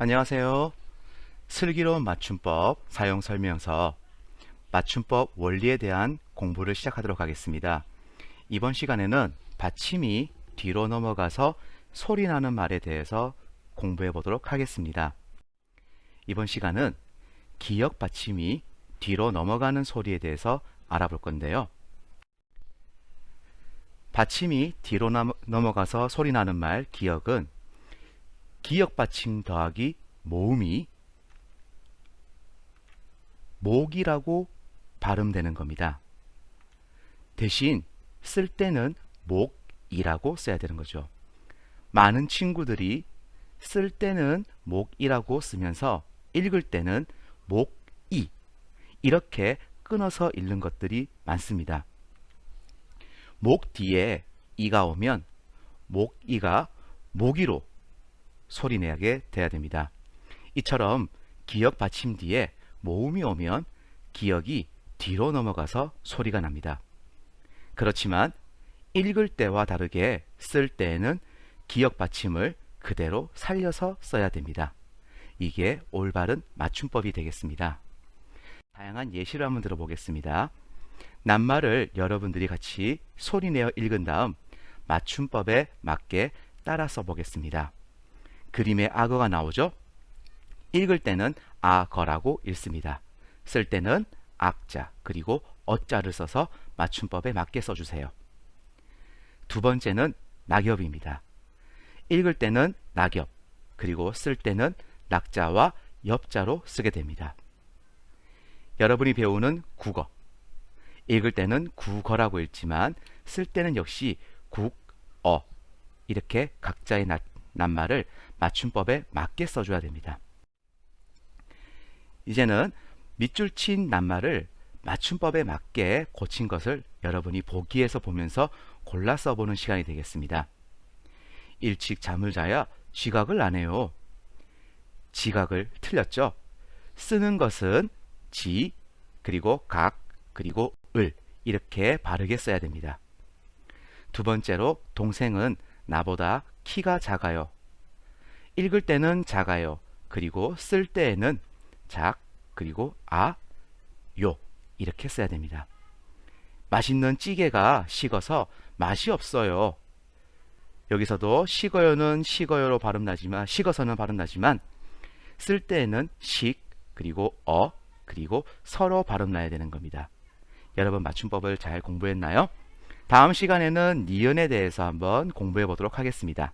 안녕하세요. 슬기로운 맞춤법 사용 설명서 맞춤법 원리에 대한 공부를 시작하도록 하겠습니다. 이번 시간에는 받침이 뒤로 넘어가서 소리 나는 말에 대해서 공부해 보도록 하겠습니다. 이번 시간은 기역 받침이 뒤로 넘어가는 소리에 대해서 알아볼 건데요. 받침이 뒤로 남- 넘어가서 소리 나는 말 기역은 기역 받침 더하기 모음이 목이라고 발음되는 겁니다. 대신 쓸 때는 목이라고 써야 되는 거죠. 많은 친구들이 쓸 때는 목이라고 쓰면서 읽을 때는 목이 이렇게 끊어서 읽는 것들이 많습니다. 목 뒤에 이가 오면 목이가 모기로 소리내게 돼야 됩니다. 이처럼 기역 받침 뒤에 모음이 오면 기역이 뒤로 넘어가서 소리가 납니다. 그렇지만 읽을 때와 다르게 쓸 때에는 기역 받침을 그대로 살려서 써야 됩니다. 이게 올바른 맞춤법이 되겠습니다. 다양한 예시를 한번 들어보겠습니다. 낱말을 여러분들이 같이 소리내어 읽은 다음 맞춤법에 맞게 따라 써보겠습니다. 그림에 악어가 나오죠? 읽을 때는 악어라고 읽습니다. 쓸 때는 악자 그리고 어자를 써서 맞춤법에 맞게 써주세요. 두 번째는 낙엽입니다. 읽을 때는 낙엽 그리고 쓸 때는 낙자와 엽자로 쓰게 됩니다. 여러분이 배우는 국어 읽을 때는 국어라고 읽지만 쓸 때는 역시 국어 이렇게 각자의 낱, 낱말을 맞춤법에 맞게 써줘야 됩니다. 이제는 밑줄 친 낱말을 맞춤법에 맞게 고친 것을 여러분이 보기에서 보면서 골라 써보는 시간이 되겠습니다. 일찍 잠을 자야 지각을 안 해요. 지각을 틀렸죠? 쓰는 것은 지, 그리고 각, 그리고 을 이렇게 바르게 써야 됩니다. 두 번째로 동생은 나보다 키가 작아요. 읽을 때는 작아요. 그리고 쓸 때에는 작, 그리고 아, 요 이렇게 써야 됩니다. 맛있는 찌개가 식어서 맛이 없어요. 여기서도 식어요는 식어요로 발음 나지만 식어서는 발음 나지만 쓸 때에는 식 그리고 어 그리고 서로 발음 나야 되는 겁니다. 여러분 맞춤법을 잘 공부했나요? 다음 시간에는 니은에 대해서 한번 공부해 보도록 하겠습니다.